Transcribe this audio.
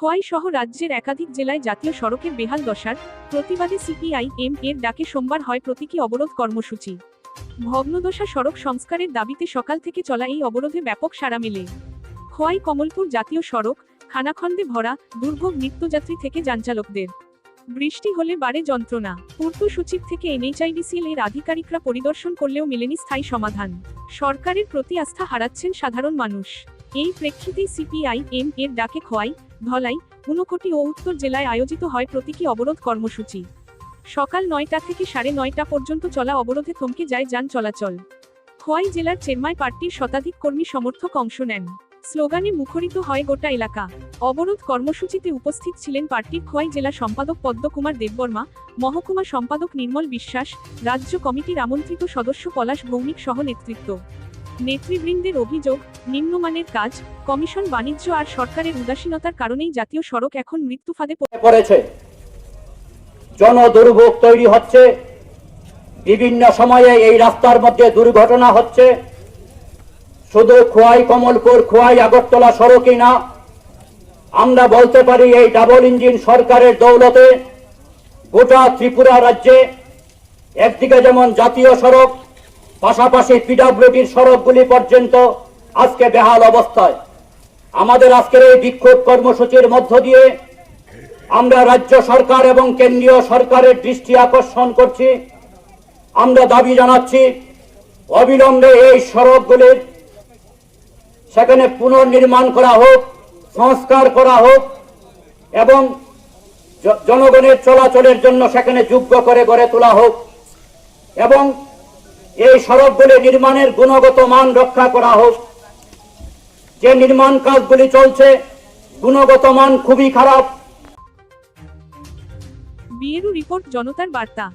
খোয়াই সহ রাজ্যের একাধিক জেলায় জাতীয় সড়কের বেহাল দশার প্রতিবাদে সিপিআই এম এর ডাকে সোমবার হয় প্রতীকী অবরোধ কর্মসূচি। ভগ্নদশা সড়ক সংস্কারের দাবিতে সকাল থেকে চলা এই অবরোধে ব্যাপক সাড়া মেলে। খোয়াই কমলপুর জাতীয় সড়ক, খানাখন্দে ভরা, দুর্ভোগ নিত্যযাত্রী থেকে যানচালকদের। বৃষ্টি হলে বাড়ে যন্ত্রণা। পূর্ত সূচির থেকে এনএইচআইডিসিএল এর আধিকারিকরা পরিদর্শন করলেও মেলেনি স্থায়ী সমাধান। সরকারের প্রতি আস্থা হারাচ্ছেন সাধারণ মানুষ। এই প্রেক্ষিতেই সিপিআই এম এর ডাকে খোয়াই ধলাই, ঊনকোটি ও উত্তর জেলায় আয়োজিত হয় প্রতীকী অবরোধ কর্মসূচি। সকাল নয়টা থেকে সাড়ে নয়টা পর্যন্ত চলা অবরোধে থমকে যায় যান চলাচল। খোয়াই জেলার চেরমাই পার্টির শতাধিক কর্মী সমর্থক অংশ নেন। স্লোগানে মুখরিত হয় গোটা এলাকা। অবরোধ কর্মসূচিতে উপস্থিত ছিলেন পার্টির খোয়াই জেলা সম্পাদক পদ্মকুমার দেববর্মা, মহকুমা সম্পাদক নির্মল বিশ্বাস, রাজ্য কমিটির আমন্ত্রিত সদস্য পলাশ ভৌমিক সহ নেতৃত্ব। নেতৃবৃন্দের অভিযোগ, নিম্নমানের কাজ, কমিশন বাণিজ্য আর সরকারের উদাসীনতার কারণেই জাতীয় সড়ক এখন মৃত্যুফাদে পড়ে। পড়েছে জন দুর্ভোগ তৈরি হচ্ছে। বিভিন্ন সময়ে এই রাস্তার মধ্যে দুর্ঘটনা হচ্ছে। শুধু খোয়াই কমলপুর, খোয়াই আগরতলা সড়কই না, আমরা বলতে পারি এই ডাবল ইঞ্জিন সরকারের দৌলতে গোটা ত্রিপুরা রাজ্যে একদিকে যেমন জাতীয় সড়ক পাশাপাশি পিডাব্লিউডির সড়কগুলি পর্যন্ত আজকে বেহাল অবস্থায়। আমাদের আজকের এই বিক্ষোভ কর্মসূচির মধ্য দিয়ে আমরা রাজ্য সরকার এবং কেন্দ্রীয় সরকারের দৃষ্টি আকর্ষণ করছি। আমরা দাবি জানাচ্ছি, অবিলম্বে এই সড়কগুলির সেখানে পুনর্নির্মাণ করা হোক, সংস্কার করা হোক এবং জনগণের চলাচলের জন্য সেখানে যোগ্য করে গড়ে তোলা হোক এবং এই সড়কগুলি নির্মাণের গুণগত মান রক্ষা করা হোক। যে নির্মাণ কাজগুলি চলছে, গুণগত মান খুবই খারাপ। বিয়েরু রিপোর্ট, জনতার বার্তা।